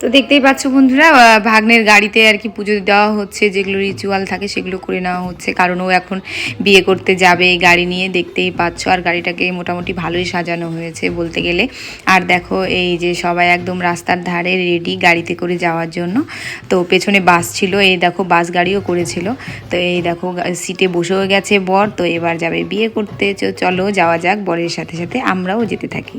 তো দেখতেই পাচ্ছ বন্ধুরা ভাগ্নের গাড়িতে আর কি পুজো দেওয়া হচ্ছে, যেগুলো রিচুয়াল থাকে সেগুলো করে নেওয়া হচ্ছে। কারণ ও এখন বিয়ে করতে যাবে এই গাড়ি নিয়ে, দেখতেই পাচ্ছ। আর গাড়িটাকে মোটামুটি ভালোই সাজানো হয়েছে বলতে গেলে। আর দেখো, এই যে সবাই একদম রাস্তার ধারে রেডি গাড়িতে করে যাওয়ার জন্য। তো পেছনে বাস ছিল, এই দেখো বাস গাড়িও করেছিল। তো এই দেখো সিটে বসেও গেছে বর। তো এবার যাবে বিয়ে করতে। চলো, যাওয়া যাক, বরের সাথে সাথে আমরাও যেতে থাকি।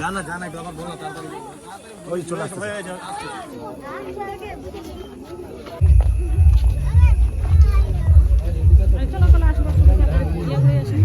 জানা জানা একটু আবার বলো তাড়াতাড়ি ওই চলে আসছে চলো চলো আসো আসি।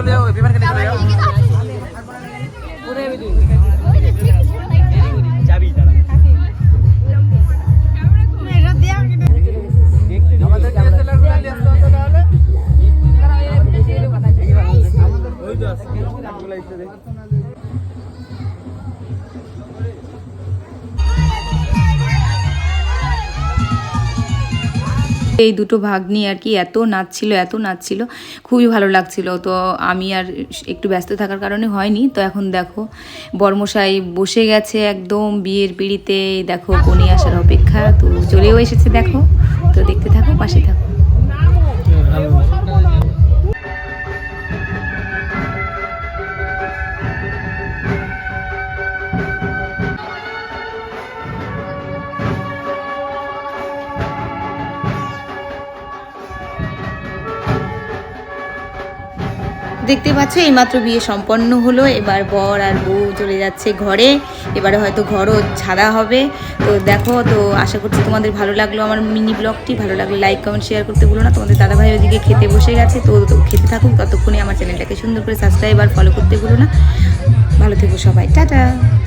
চলে যাও বিমান কেটে চলে যাও। ওই এই দুটো ভাগ্নি আর কি এত নাচছিল এত নাচছিল। খুবই ভালো লাগছিল। তো আমি আর একটু ব্যস্ত থাকার কারণে হয়নি। তো এখন দেখো, বর্মশাই বসে গেছে একদম বিয়ের পিড়িতে। দেখো কনে আসার অপেক্ষা। তো চলেও এসেছে, দেখো। তো দেখতে থাকো, পাশে থাকো। দেখতে পাচ্ছ, এইমাত্র বিয়ে সম্পন্ন হলো। এবার বর আর বউ চলে যাচ্ছে ঘরে। এবারে হয়তো ঘরও ছাড়া হবে। তো দেখো, তো আশা করছি তোমাদের ভালো লাগল আমার মিনি ব্লগটি। ভালো লাগল লাইক কমেন্ট শেয়ার করতে বলো না। তোমাদের দাদা ভাই ওদিকে খেতে বসে গেছে। তো খেতে থাকুক, ততক্ষণে আমার চ্যানেলটাকে সুন্দর করে সাবস্ক্রাইব আর ফলো করতে বলো না। ভালো থেকো সবাই। টাটা!